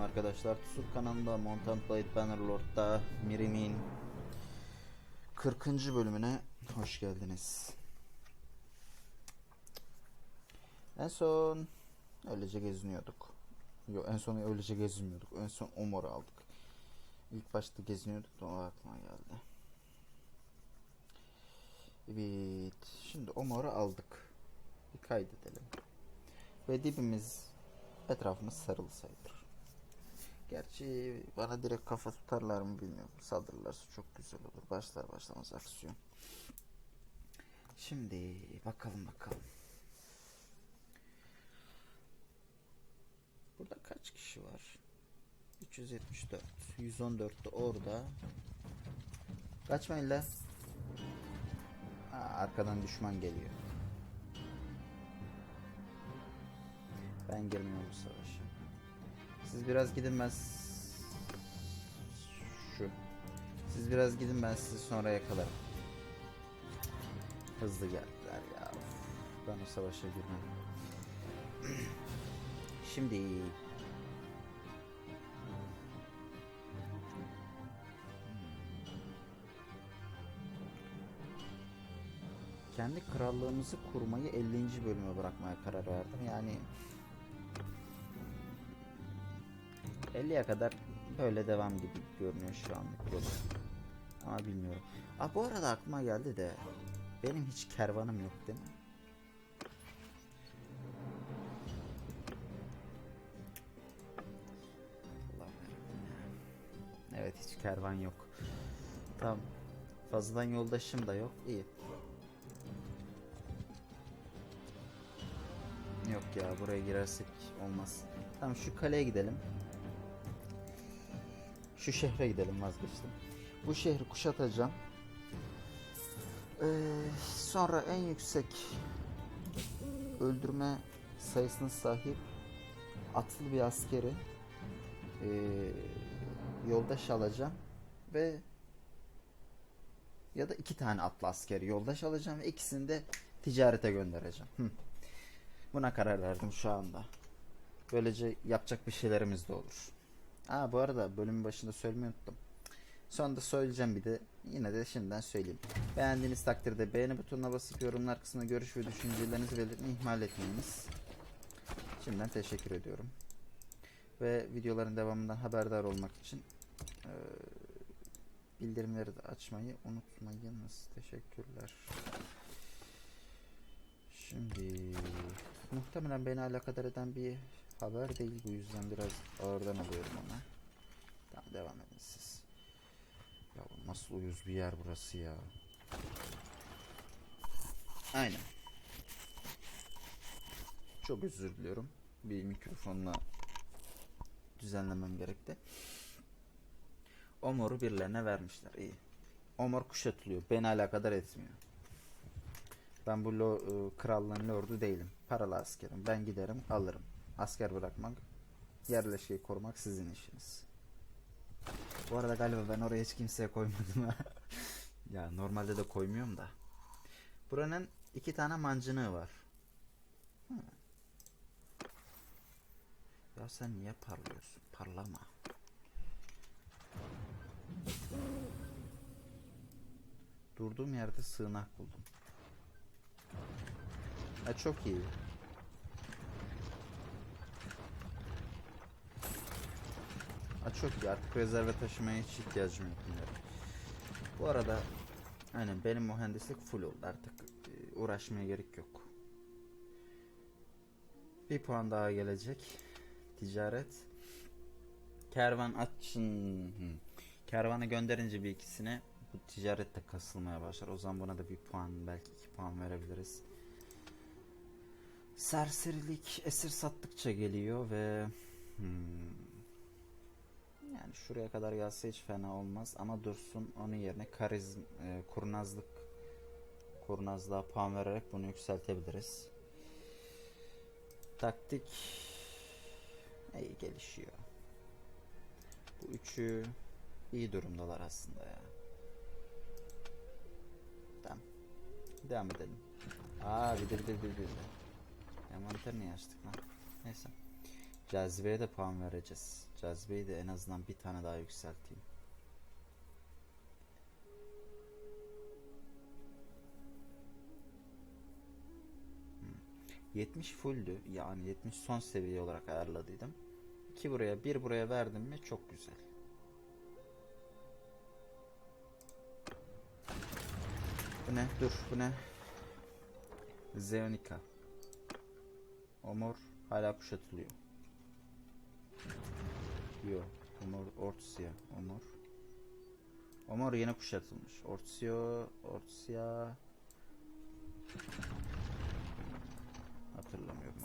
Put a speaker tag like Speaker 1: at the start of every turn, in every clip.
Speaker 1: Selamünaleyküm arkadaşlar. Tusuk kanalında Mountain Blade Bannerlord'da Mirim'in 40. bölümüne hoş geldiniz. En son öylece geziniyorduk. Yok en son öylece gezinmiyorduk. En son Omor'u aldık. İlk başta geziniyorduk da o aklıma geldi. Evet. Şimdi Omor'u aldık. Bir kaydedelim. Ve dibimiz etrafımız sarılı sayılır. Gerçi bana direkt kafa tutarlar mı bilmiyorum. Saldırırlarsa çok güzel olur. Başlar başlamaz aksiyon. Şimdi bakalım bakalım. Burada kaç kişi var? 374. 114 de orada. Kaçmayın lan. Ha, arkadan düşman geliyor. Ben girmiyorum bu savaşa. Siz biraz gidin ben şu. Siz biraz gidin ben sizi sonra yakalarım. Hızlı geldiler ya. Ben o savaşa girmem. Şimdi kendi krallığımızı kurmayı 50. bölüme bırakmaya karar verdim. Yani 50'ye kadar böyle devam gibi görünüyor şu anlık yolu. Ama bilmiyorum. Aa, bu arada aklıma geldi de benim hiç kervanım yok değil mi? Evet hiç kervan yok. Tamam. Fazladan yoldaşım da yok. İyi. Yok ya buraya girersek olmaz. Tamam şu kaleye gidelim. Şu şehre gidelim vazgeçtim. Bu şehri kuşatacağım. Ee, sonra en yüksek öldürme sayısına sahip atlı bir askeri ee, yoldaş alacağım ve ya da iki tane atlı askeri yoldaş alacağım ve ikisini de ticarete göndereceğim. Hı. Buna karar verdim şu anda. Böylece yapacak bir şeylerimiz de olur. Aa bu arada bölümün başında söylemeyi unuttum. Sonunda söyleyeceğim bir de yine de şimdiden söyleyeyim. Beğendiğiniz takdirde beğeni butonuna basıp yorumlar kısmına görüş ve düşüncelerinizi belirtmeyi ihmal etmeyiniz. Şimdiden teşekkür ediyorum. Ve videoların devamından haberdar olmak için eee, bildirimleri de açmayı unutmayınız. Teşekkürler. Şimdi muhtemelen beni alakadar eden bir haber değil bu yüzden biraz ağırdan alıyorum ona. Tamam devam edin siz. Ya nasıl uyuz bir yer burası ya. Aynen. Çok özür diliyorum. Bir mikrofonla düzenlemem gerekti. Omor'u birilerine vermişler. İyi. Omor kuşatılıyor. Beni alakadar etmiyor. Ben bu lo, e, krallığın lordu değilim. Paralı askerim. Ben giderim alırım. Asker bırakmak, yerleşkeyi korumak sizin işiniz. Bu arada galiba ben oraya hiç kimseye koymadım. ya normalde de koymuyorum da. Buranın iki tane mancınığı var. Hı. Ya sen niye parlıyorsun? Parlama. Durduğum yerde sığınak buldum. Ha çok iyi. Ha çok iyi artık rezerve taşımaya hiç ihtiyacım yok bunlara. Bu arada aynen benim mühendislik full oldu artık e, uğraşmaya gerek yok. Bir puan daha gelecek. Ticaret. Kervan açın. Kervanı gönderince bir ikisine bu ticaret de kasılmaya başlar. O zaman buna da bir puan belki iki puan verebiliriz. Serserilik esir sattıkça geliyor ve hmm, yani şuraya kadar gelse hiç fena olmaz ama dursun onun yerine karizm e, kurnazlık kurnazlığa puan vererek bunu yükseltebiliriz. Taktik iyi gelişiyor. Bu üçü iyi durumdalar aslında ya. Tamam. Devam edelim. Aa bir de bir de bir de. Envanter niye açtık lan? Neyse. Cazibeye de puan vereceğiz. Cazibeyi de en azından bir tane daha yükselteyim. Hmm. 70 fulldü. Yani 70 son seviye olarak ayarladıydım. 2 buraya 1 buraya verdim mi çok güzel. Bu ne? Dur bu ne? Zeonika. Omor hala kuşatılıyor. Yo. Omor Ortsia. Omor. Omor yine kuşatılmış. Ortsio. Ortsia. Hatırlamıyorum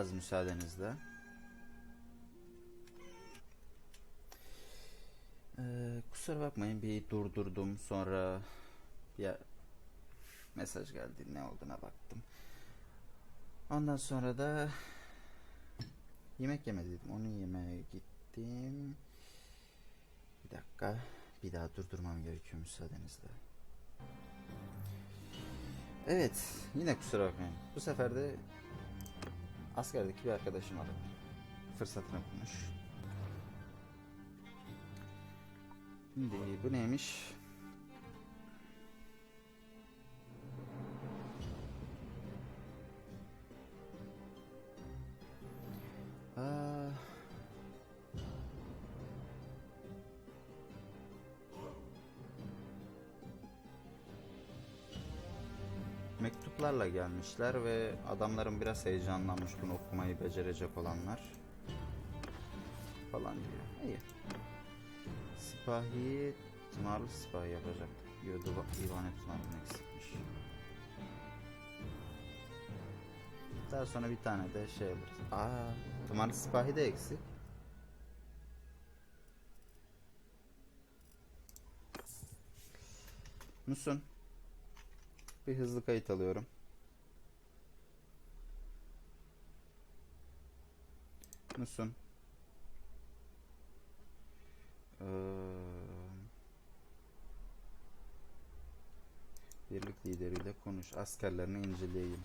Speaker 1: Az müsaadenizle. Ee, kusura bakmayın bir durdurdum sonra bir mesaj geldi ne olduğuna baktım. Ondan sonra da yemek yemediydim onu yemeye gittim. Bir dakika bir daha durdurmam gerekiyor müsaadenizle. Evet yine kusura bakmayın. Bu sefer de askerdeki bir arkadaşım aradı. Fırsatını bulmuş. Şimdi bu neymiş? Mektuplarla gelmişler ve adamların biraz heyecanlanmış bunu okumayı becerecek olanlar falan diyor. İyi. Sipahi tımarlı sipahi yapacak. Diyor Duva- tımarlı eksikmiş. Daha sonra bir tane de şey alırız. Aa, tımarlı sipahi de eksik. Musun? Bir hızlı kayıt alıyorum. Musun? Ee, birlik lideriyle konuş. Askerlerini inceleyeyim.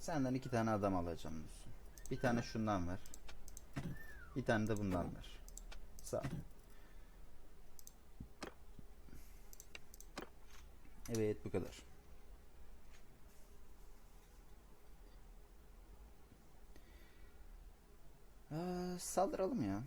Speaker 1: Senden iki tane adam alacağım Musun. Bir tane şundan ver. Bir tane de bundan ver. Sağ ol. Evet bu kadar. Aa, saldıralım ya.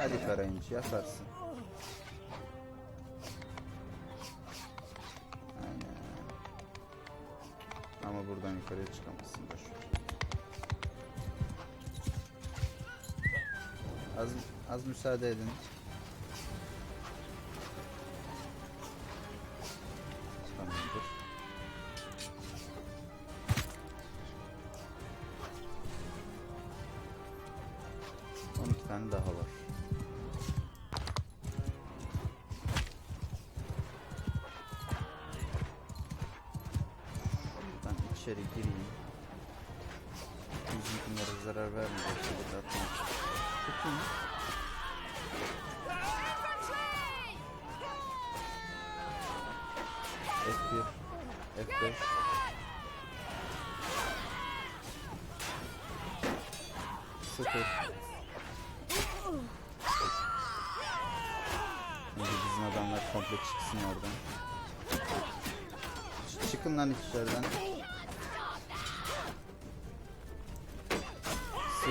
Speaker 1: Hadi Karayınç yaparsın. Aynen. Ama buradan yukarıya çıkamazsın boş ver. Az, az müsaade edin. Zarar atmak. Tutun. F1 F5 Sıfır Önce bizim adamlar komple çıksın oradan. Çıkın lan içeriden.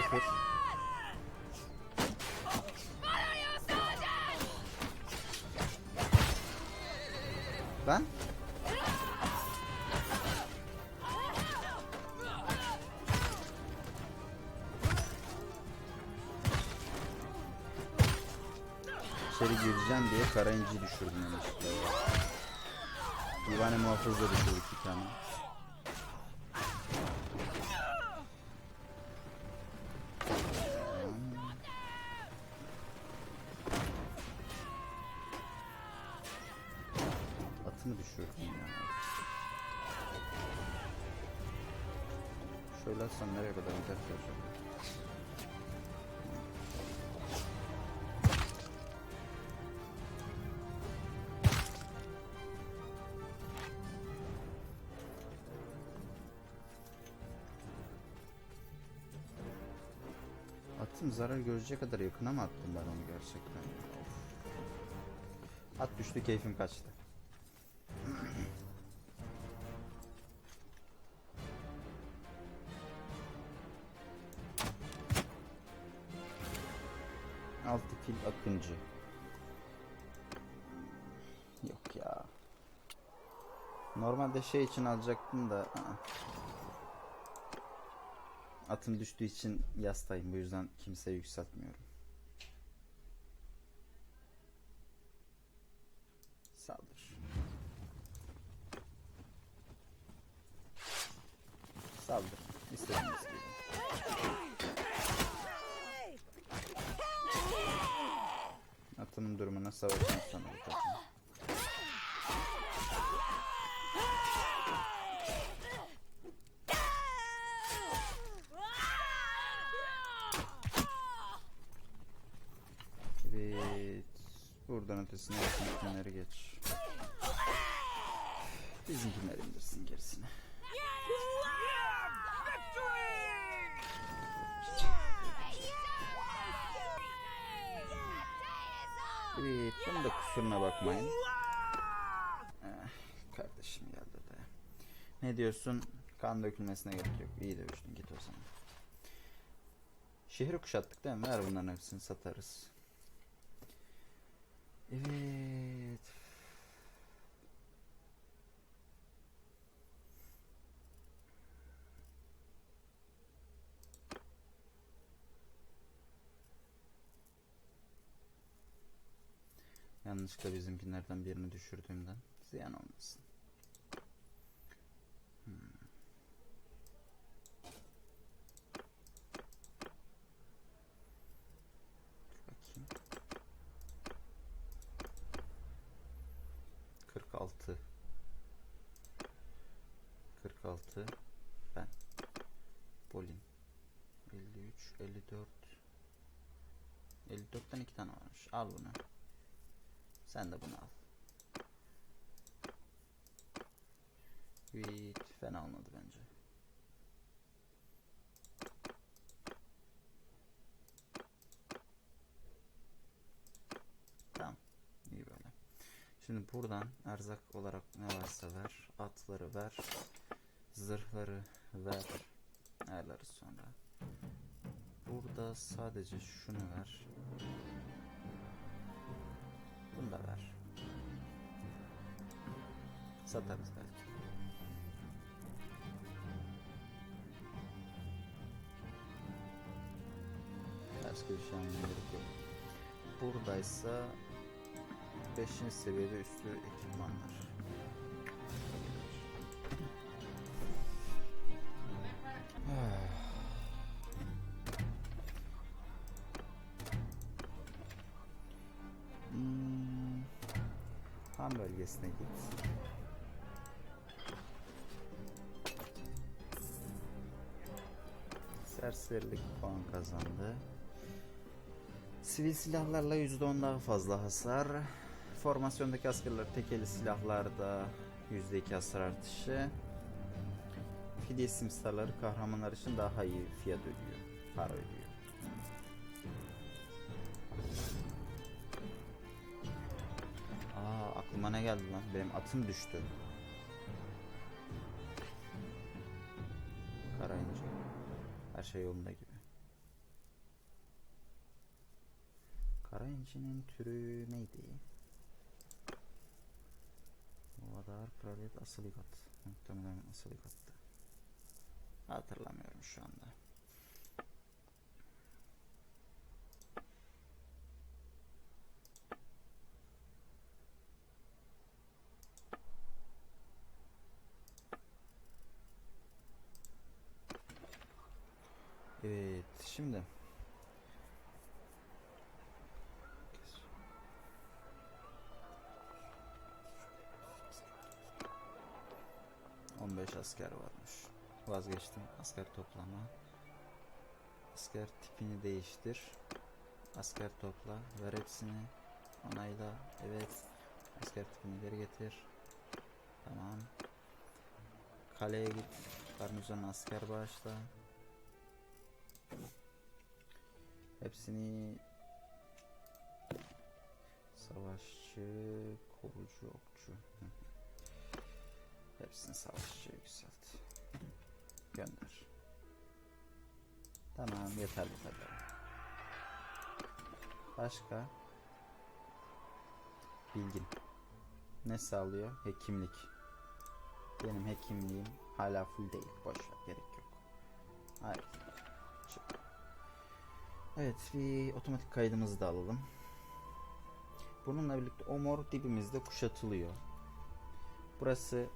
Speaker 1: Sıfır. Ben? İçeri gireceğim diye kara inci düşürdüm yanlışlıkla. Divane muhafızla düşürdük bir tane. Attım zarar görecek kadar yakına mı attım ben onu gerçekten? Of. At düştü keyfim kaçtı. Altı fil akıncı. Yok ya. Normalde şey için alacaktım da. aa. Atım düştüğü için yastayım. Bu yüzden kimseye yükseltmiyorum. Saldır. Saldır. İstediğiniz gibi. Atımın durumuna savaşın sonra bakacağım. Evet. Buradan ötesine bizimkileri geç. Bizimkiler indirsin gerisini. Evet. Bunun da kusuruna bakmayın. Eh, kardeşim geldi de. Ne diyorsun? Kan dökülmesine gerek yok. İyi dövüştün git o zaman. Şehri kuşattık değil mi? Ver bunların hepsini satarız. Evet. Yanlışlıkla bizimkilerden birini düşürdüğümden ziyan olmasın. Hmm. Dur bakayım. 46 46 ben Bolin 53 54 54'ten iki tane varmış al bunu sen de bunu al Hiç fena olmadı bence Tamam iyi böyle Şimdi buradan erzak olarak ne varsa ver. Atları ver. Zırhları ver. Ayarlarız sonra. Burada sadece şunu ver. Bunu da ver. Satarız belki. Bir şey almaya gerek yok. Buradaysa 5. seviyede üstü ekipmanlar. Hmm, Han bölgesine git. Serserilik puan kazandı. Sivil silahlarla %10 daha fazla hasar. Formasyondaki askerler tekeli silahlarda %2 hasar artışı. Fidye simsarları kahramanlar için daha iyi fiyat ödüyor. Para ödüyor. Geldi lan? Benim atım düştü. Karayınca. Her şey yolunda gibi. Karayincinin türü neydi? Ovadar, kraliyet, asılikat. Muhtemelen asılikattı. Hatırlamıyorum şu anda. Şimdi 15 asker varmış. Vazgeçtim. Asker toplama. Asker tipini değiştir. Asker topla. Ver hepsini. Onayla. Evet. Asker tipini geri getir. Tamam. Kaleye git. Garnizon asker bağışla. Hepsini savaşçı, korucu, okçu. Hepsini savaşçıya yükselt. Gönder. Tamam yeterli tabii. Başka? Bilgin. Ne sağlıyor? Hekimlik. Benim hekimliğim hala full değil. Boş ver gerek yok. Hayır. Evet bir otomatik kaydımızı da alalım. Bununla birlikte o mor dibimizde kuşatılıyor. Burası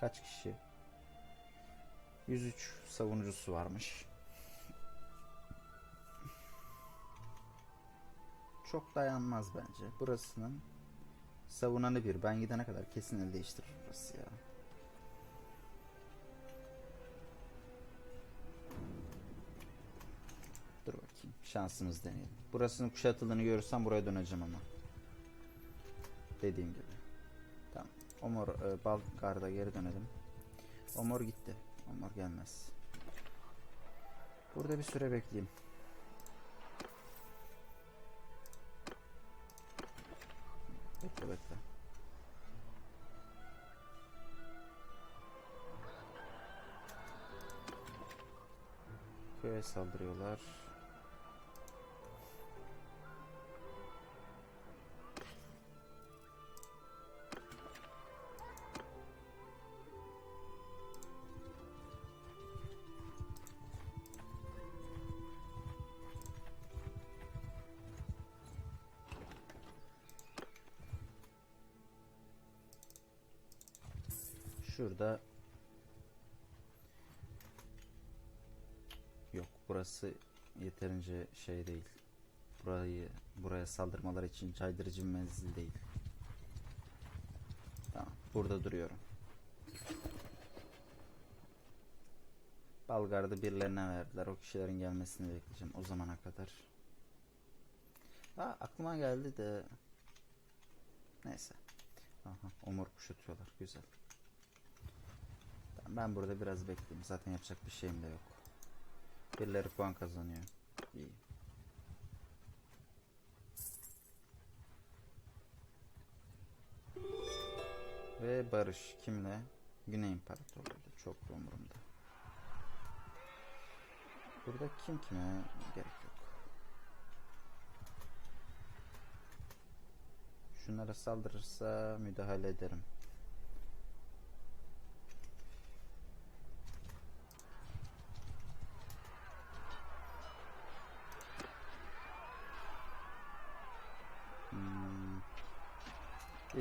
Speaker 1: kaç kişi? 103 savunucusu varmış. Çok dayanmaz bence. Burasının savunanı bir. Ben gidene kadar kesin el değiştirir burası ya. Şansımız deneyelim. Burasının kuşatıldığını görürsem buraya döneceğim ama. Dediğim gibi. Tamam. Omor e, Balgar'da geri dönelim. Omor gitti. Omor gelmez. Burada bir süre bekleyeyim. Bekle bekle. Köye saldırıyorlar. Şurada Yok burası yeterince şey değil. Burayı buraya saldırmalar için caydırıcı menzil değil. Tamam burada duruyorum. Balgar'da birilerine verdiler. O kişilerin gelmesini bekleyeceğim o zamana kadar. Aa, aklıma geldi de neyse. Aha, omur kuşatıyorlar. Güzel. Ben burada biraz bekleyeyim. Zaten yapacak bir şeyim de yok. Birileri puan kazanıyor. İyi. Ve barış kimle? Güney İmparatorluğu'yla. Çok da umurumda. Burada kim kime gerek yok. Şunlara saldırırsa müdahale ederim.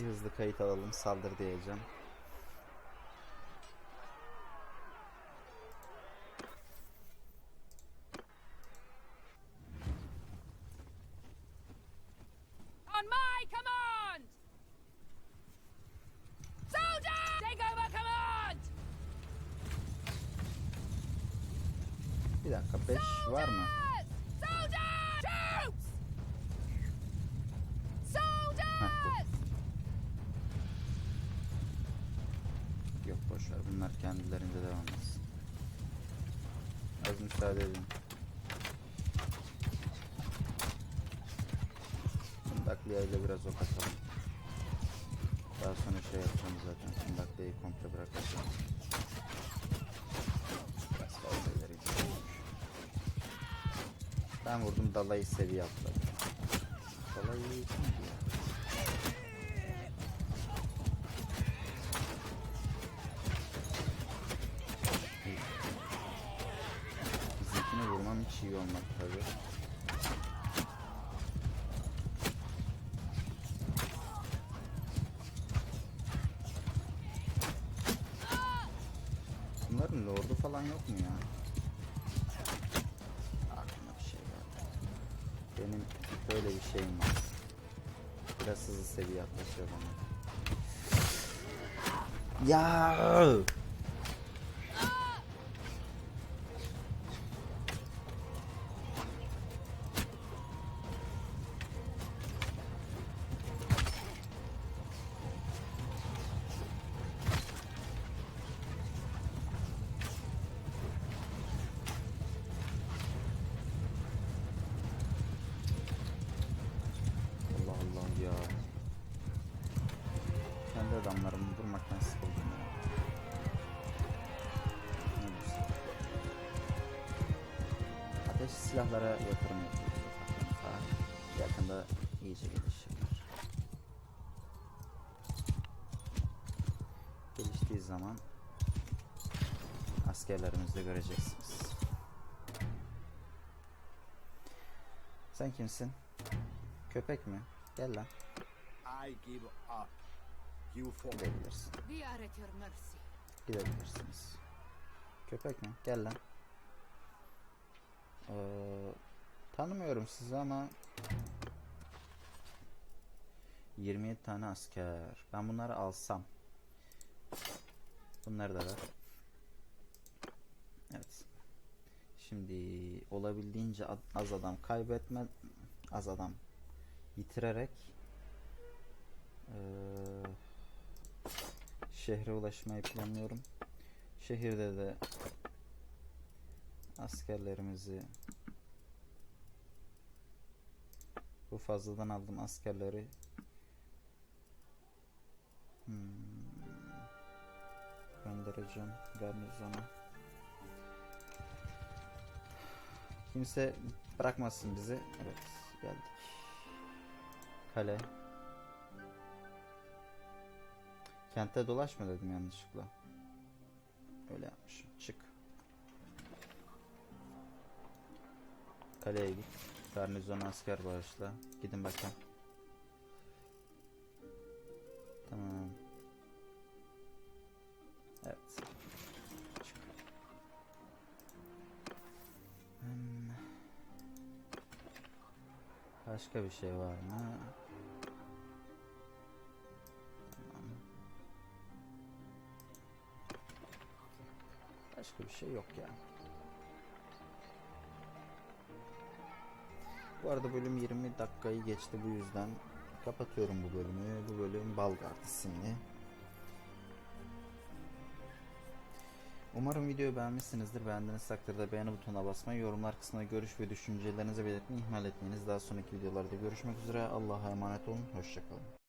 Speaker 1: Bir hızlı kayıt alalım. Saldır diyeceğim. Bir dakika 5 var mı? Ok atalım. Daha sonra şey yapacağım zaten. Dakikayı komple bırakacağım. Ben vurdum dalayı seviye atladı. Dalayı kimdi ya? Bizimkine vurmam hiç iyi olmadı tabi. Bunların lordu falan yok mu ya? Aklıma bir şey geldi. Benim böyle bir şeyim var. Biraz hızlı seviye yaklaşıyor bana. Ya! Silahlara yatırım yapıyoruz. Yakında iyice gelişirler. Geliştiği zaman askerlerimizi de göreceksiniz. Sen kimsin? Köpek mi? Gel lan.
Speaker 2: I give up. You.
Speaker 1: Gidebilirsin. Gidebilirsiniz. Köpek mi? Gel lan. Ee, tanımıyorum sizi ama 27 tane asker. Ben bunları alsam. Bunları da ver. Evet. Şimdi olabildiğince az adam kaybetme az adam yitirerek eee, şehre ulaşmayı planlıyorum. Şehirde de askerlerimizi bu fazladan aldım askerleri hmm, göndereceğim garnizona. Kimse bırakmasın bizi. Evet geldik. Kale. Kentte dolaşma dedim yanlışlıkla. Öyle yapmışım. Kaleye git. Garnizona asker bağışla. Gidin bakayım. Tamam. Evet. Hmm. Başka bir şey var mı? Tamam. Başka bir şey yok ya. Bu arada bölüm 20 dakikayı geçti bu yüzden kapatıyorum bu bölümü. Bu bölüm Balgard isimli. Umarım videoyu beğenmişsinizdir. Beğendiğiniz takdirde beğeni butonuna basmayı, yorumlar kısmına görüş ve düşüncelerinizi belirtmeyi ihmal etmeyiniz. Daha sonraki videolarda görüşmek üzere. Allah'a emanet olun. Hoşçakalın.